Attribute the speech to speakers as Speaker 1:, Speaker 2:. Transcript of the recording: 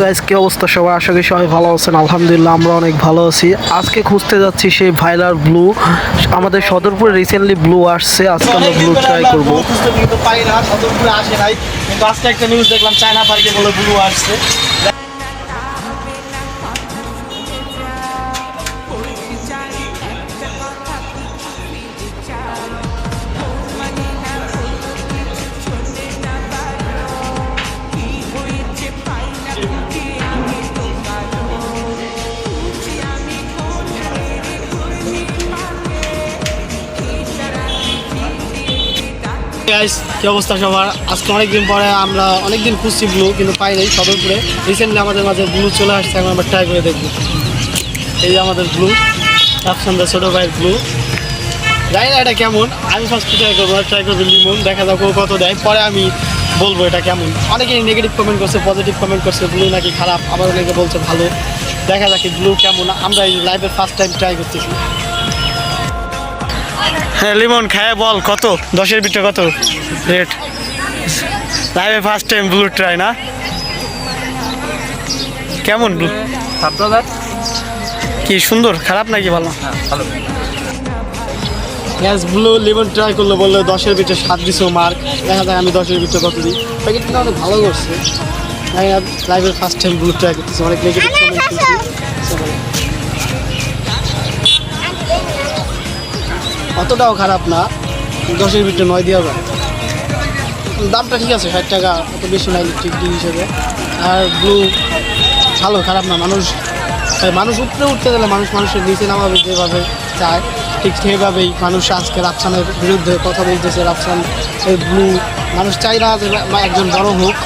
Speaker 1: Guys কি অবস্থা? সবাই আশা করি সবাই ভালো আছেন। আলহামদুলিল্লাহ আমরা অনেক ভালো আছি। আজকে খুঁজতে যাচ্ছি সেই ভাইলার ব্লু আমাদের সদরপুরে রিসেন্টলি ব্লু আসছে। আজকে আমরা ব্লু ট্রাই করব।
Speaker 2: কিন্তু আজকে একটা নিউজ দেখলাম চায়না পার্কে বলে ব্লু আসছে। কি অবস্থা সবার? আজকে অনেকদিন পরে আমরা অনেকদিন খুঁজছি ব্লু কিন্তু পাই নাই সদরপুরে। রিসেন্টলি আমাদের মাঝে ব্লু চলে আসছে, এখন আমরা ট্রাই করে দেখব। এই আমাদের ব্লু রাফসান্দার ছোটো ভাইয়ের ব্লু জানি না এটা কেমন, আমি ফার্স্ট ট্রাই করব ট্রাই করব লিমন দেখা যাক কত দেয়। পরে আমি বলব এটা কেমন? অনেকেই নেগেটিভ কমেন্ট করছে পজিটিভ কমেন্ট করছে ব্লু নাকি খারাপ? আবার অনেকে বলছে ভালো। দেখা যাক ব্লু কেমন। আমরা এই লাইভের ফার্স্ট টাইম ট্রাই করতেছি। হ্যাঁ লিমন খায় বল কত? দশের ভিতরে কত? রেট লাইভে ফার্স্ট টাইম ব্লু ট্রাই না? কেমন ব্লু কি সুন্দর খারাপ নাকি ভালো। গ্যাস ব্লু লিমন ট্রাই করল বলল দশের ভিতরে সাত দিছো মার্ক দেখা যায় আমি দশের ভিতরে কত দিই। প্যাকেট কিন্তু অনেক ভালো করছে। লাইভের ফার্স্ট টাইম ব্লু ট্রাই করতেছি। অনেক নেগেটিভ কমেন্ট অতটাও খারাপ না। দশের ভিতরে নয় দেওয়া যায়। দামটা ঠিক আছে ষাট টাকা অত বেশি নাই ঠিক হিসেবে। আর ব্লু ভালো খারাপ না। মানুষ মানুষ উপরে উঠতে গেলে মানুষ মানুষের নিচে নামাবে যেভাবে চায়। ঠিক সেভাবেই মানুষ আজকে রাফসানের বিরুদ্ধে কথা বলতেছে, রাফসান ব্লু মানুষ চাই না যে একজন বড় হোক।